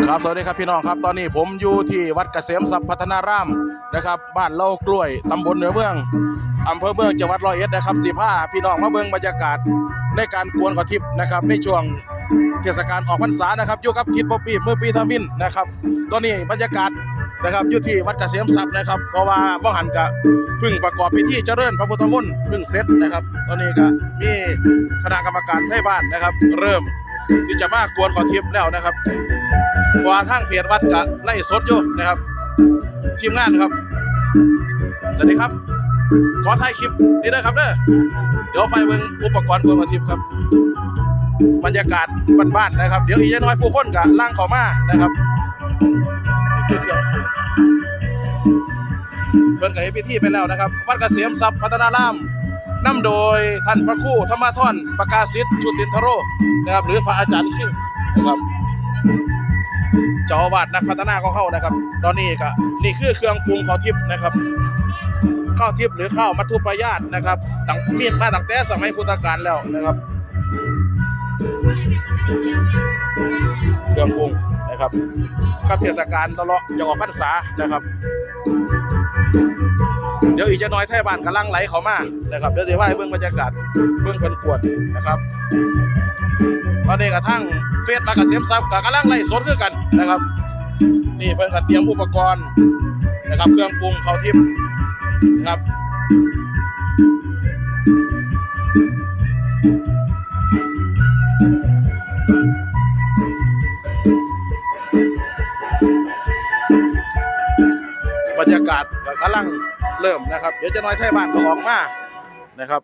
ครับสวัสดีครับพี่น้องครับตอนนี้ผมอยู่ที่วัดเกษมทรัพย์พัฒนารามนะครับ บ้านเล่ากล้วยตำบลเหนือเมืองอำเภอเมืองจังหวัดร้อยเอ็ดนะครับสิผ้าพี่น้องมาเบิ่งบรรยากาศในการกวนกระทิบนะครับในช่วงเทศกาลออกพรรษานะครับอยู่กับคิดป๊อปปี้เมื่อปีทามินนะครับ ตอนนี้บรรยากาศนะครับอยู่ที่วัดเกษมทรัพย์นะครับ เพราะว่าบ่หันกะพึ่งประกอบพิธีเจริญพระพุทธมนต์พึ่งเสร็จนะครับ ตอนนี้ก็มีคณะกรรมการให้บ้านนะครับ เริ่มที่จะมากวนขอทิพย์แล้วนะครับ เพราะว่าทางเพจวัดก็ไล่สดอยู่นะครับ ทีมงานครับ สวัสดีครับ ขอถ่ายคลิปนี้ด้วยครับเด้อเดี๋ยวไปเบิ่งอุปกรณ์เพื่อมาทิพย์ครับ บรรยากาศบ้านๆนะครับ เดี๋ยวอีกอย่างน้อยผู้คนกับล่างเขามานะครับเพิ่นกับเฮพิธีไปแล้วนะครับ วัดเกษมทรัพย์พัฒนารามนำโดยท่านพระครูธรรมทรประกาศสิทธิ์ชุตินทโรนะครับหรือพระอาจารย์คิงนะครับ เจ้าอาวาดนักพัฒนาของเข้านะครับ ตอนนี้ก็นี่คือเครื่องปรุงข้าวทิพย์นะครับข้าวทิพย์หรือข้าวมัทุปายาตนะครับตั้งมีมาตั้งแต่สมัยพุทธกาลแล้วนะครับเครื่องปรุงนะครับกับเทศกาลตลอดจะออกพรรษานะครับ เดี๋ยวอีกจะน้อยไทยบ้านกำลังไหลเขามานะครับเดี๋ยวจะว่าให้เบื้องบรรยากาศเบื้องเป็นกวดนะครับตอนนี้กระทั่งเฟสมากับเสียมซับกับกำลังไล่สดคือกันนะครับ นี่เพิ่นก็เตรียมอุปกรณ์นะครับเครื่องปรุงเขาวทิพย์นะครับ ยากาศก็กำลังเริ่มนะครับ เดี๋ยวจะน้อยไทยบ้านก็ออกมานะครับ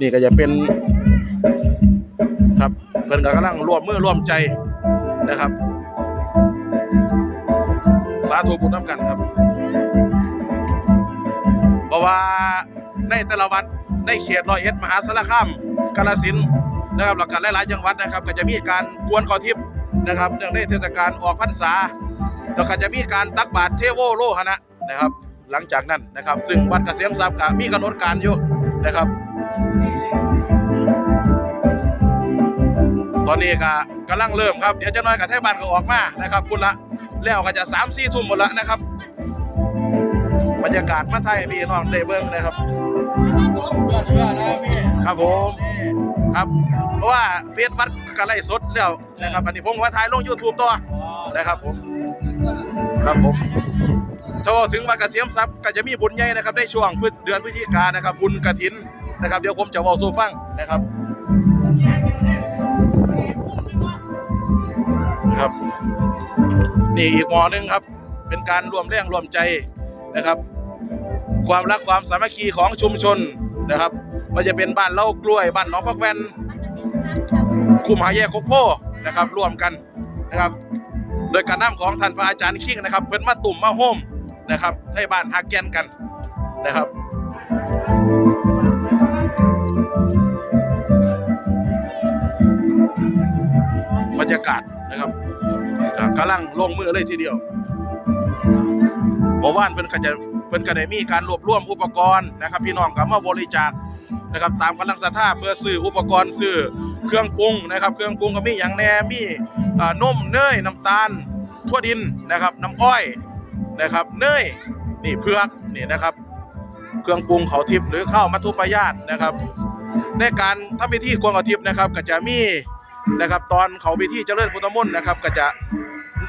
นี่ก็จะเป็นครับเพิ่นก็กำลังร่วมมือร่วมใจนะครับ สาธุบุญน้ำกันครับเพราะว่าในแต่ละวัดในเขตร้อยเอ็ดมหาสารคามกาฬสินนะครับแล้วก็หลายๆจังหวัดนะครับ ก็จะมีการกวนขอทิพย์นะครับเนื่องในเทศกาลออกพรรษา แล้วก็จะมีการตักบาตรเทโวโลหณะนะครับ หลังจากนั้นนะครับ ซึ่งวัดเกษมทรัพย์ก็มีกำหนดการอยู่นะครับ ตอนนี้ก็กำลังเริ่มครับเดี๋ยวจะน้อยกับเทศบาลก็ออกมานะครับคุณละแล้วก็จะสามสี่ทุ่มหมดละนะครับ บรรยากาศมาไทยพี่น้องได้เบิ้งนะครับครับผมครับเพราะว่าเฟซวัดก็ไล่สดแล้วนะครับอันนี้ผมว่าถ่ายลง YouTube ตัวนะครับผม ครับผมโชว์ถึงวัดเกษมทรัพย์ก็จะมีบุญใหญ่นะครับในช่วงพฤศเดือนพฤศจิกายนนะครับ บุญกฐินนะครับเดี๋ยวผมจะเว้าสู่ฟังนะครับครับ นี่อีกหมอหนึ่งครับ เป็นการรวมแรงรวมใจนะครับ ความรักความสามัคคีของชุมชนนะครับว่าจะเป็นบ้านเล่ากล้วยบ้านหนองพักแวนคุมหาแยกโคกโพนะครับร่วมกันนะครับ โดยการนำของท่านพระอาจารย์คิงนะครับเพิ่นมาตุ่มมาโฮมนะครับให้บ้านฮักแกนกันนะครับบรรยากาศนะครับกำลังลงมือเลยทีเดียวเมื่อวานเพิ่นก็จะเพิ่นก็ได้มีการรวบรวมอุปกรณ์นะครับ พี่น้องก็มาบริจาคนะครับ ตามกำลังศรัทธาเพื่อซื้ออุปกรณ์ซื้อ เครื่องปรุงนะครับ เครื่องปรุงก็มีอย่างแหน่มีนมเนยน้ำตาลทั่วดินนะครับ น้ำอ้อยนะครับ เนยนี่เผือกนี่นะครับ เครื่องปรุงเขาทิพย์หรือข้าวมัทุปายาตนะครับ ในการทำพิธีกวงเขาทิพย์นะครับ ก็จะมีนะครับ ตอนเขาพิธีเจริญพุทธมนต์นะครับ ก็จะ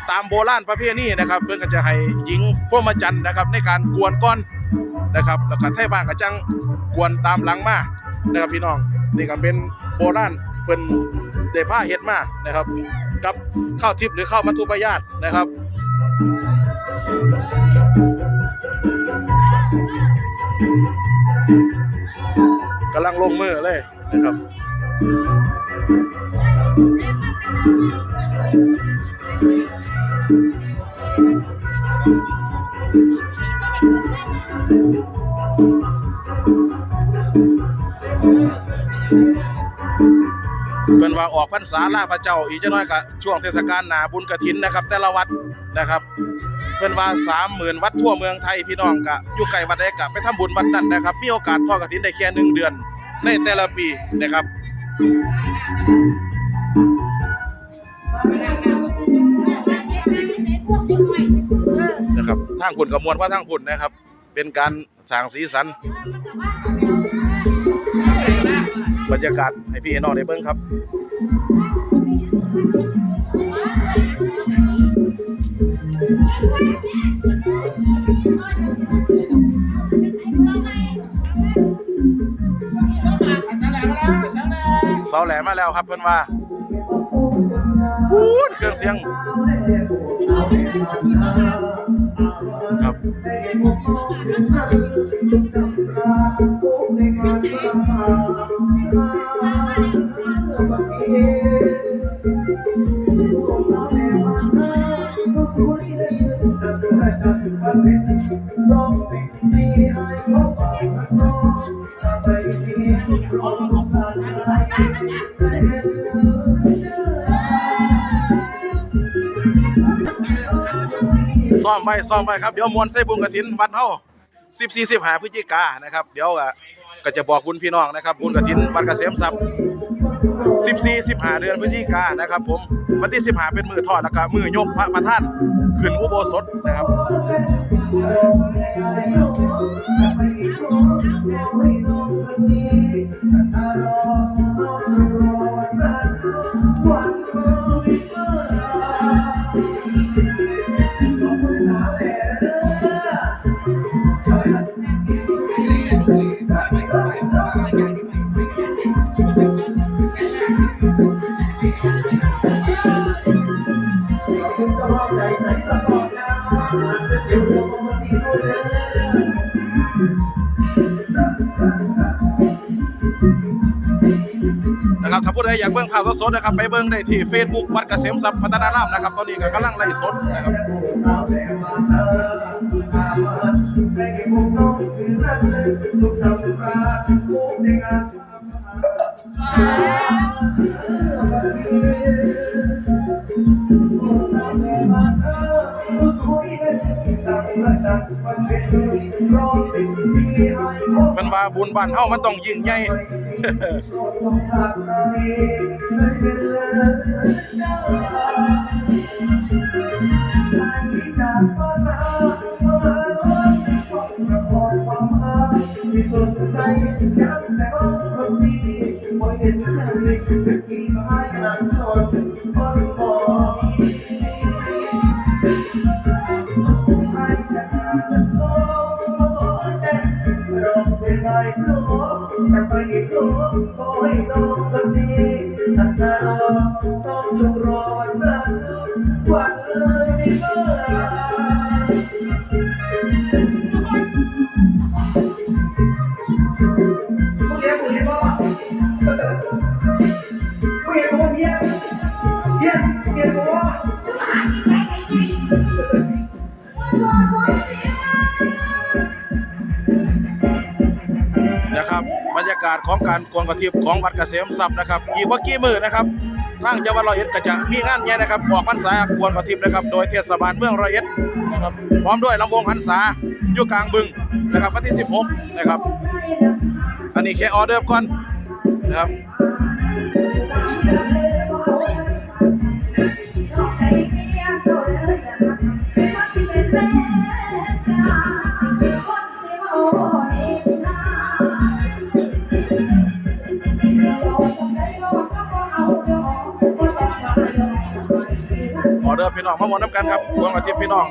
ตามโบราณประเพณีนะครับ เพื่อนก็จะให้หญิงพวกมาจันนะครับ ในการกวนก้อนนะครับแล้วก็ไทยบ้านก็จังกวนตามหลังมานะครับพี่น้องนี่ก็เป็นโบราณ พิ่นเดผ้าเฮ็ดมานะครับ กับข้าวทิพย์หรือข้าวมัทุปยาตนะครับกำลังลงมือเลยนะครับเป็ ว่าออกพรรษาลาพระเจ้าอีกจะน้อยกับช่วงเทศกาลหนาบุญกระถินนะครับ แต่ละวัดนะครับเพื่อนว่าสามหมื่นวัดทั่วเมืองไทยพี่น้องกะอยู่ไกลวัดใดกะไปทำบุญวัดนั้นนะครับ มีโอกาสทอดกระถินได้แค่หนึ่งเดือน ในแต่ละปีนะครับนะครับทางขุนกระมวลว่าทางขุนนะครับ เป็นการสร้างสีสัน บรรยากาศให้พี่น้องได้เบิ่งครับเสาแหลมมาแล้วครับเพื่อนว่าพูดเครื่องเสียง ครับ ซ่อมไปซ่อมไปครับเดี๋ยวมวนใส่บุญกระถินวัดเฮาสิบสี่สิบหาพฤศจิกานะครับ เดี๋ยวก็ก็จะบอกคุณพี่น้องนะครับบุญกระถินวัดเกษมทรัพย์สิบสี่สิบหาเดือนพฤศจิกานะครับ ผมวันที่สิบหาเป็นมือทอดแล้วก็มือยกพระประธานขึ้นอุโบสถนะครับน นะครับถ้าผู้ใดอยากเบิ่งข่าวสดๆนะครับไปเบิ่งได้ที่ Facebook วัดเกษมทรัพย์พัฒนารามนะครับตอนนี้ก็กำลังไล่สดนะครับสุขสันต์ราภูมิในงาน ดังประจักษ์วันเป็นร้องเป็นสีให้พบเพิ่นว่าบุญบ้านเฮามันต้องยิ่งใหญ่สงสารนารีในเป็นเลิศเจ้าการที่จากบ้านนามาเลิศความประพองความหาที่สดใสยังแต่ว่าคนดีบ่เห็นใจ ต้องจงรอวันนั้นวันเลยในเมื่อเลี้ยงผู้เลี้ยงพ่เลี้ยงพ่อเพี้ยเพี้ยนเพี้ยนพ่อนะคาศของการกวนกระทิบของวัดเกษมทรัพย์นะครับอีกว่ากี่มือนะครับทางจังหวัดร้อยเอ็ดก็จะมีงานใหญ่นะครับออกพรรษากวนกระทิบนะครับ โดยเทศบาลเมืองร้อยเอ็ดนะครับพร้อมด้วยลำวงพรรษาอยู่กลางบึงนะครับวันที่ 16 นะครับ อันนี้แค่ออเดอร์ก่อนนะครับ มาหมดน้ำกันครับกวนกระทิตย์พี่น้อง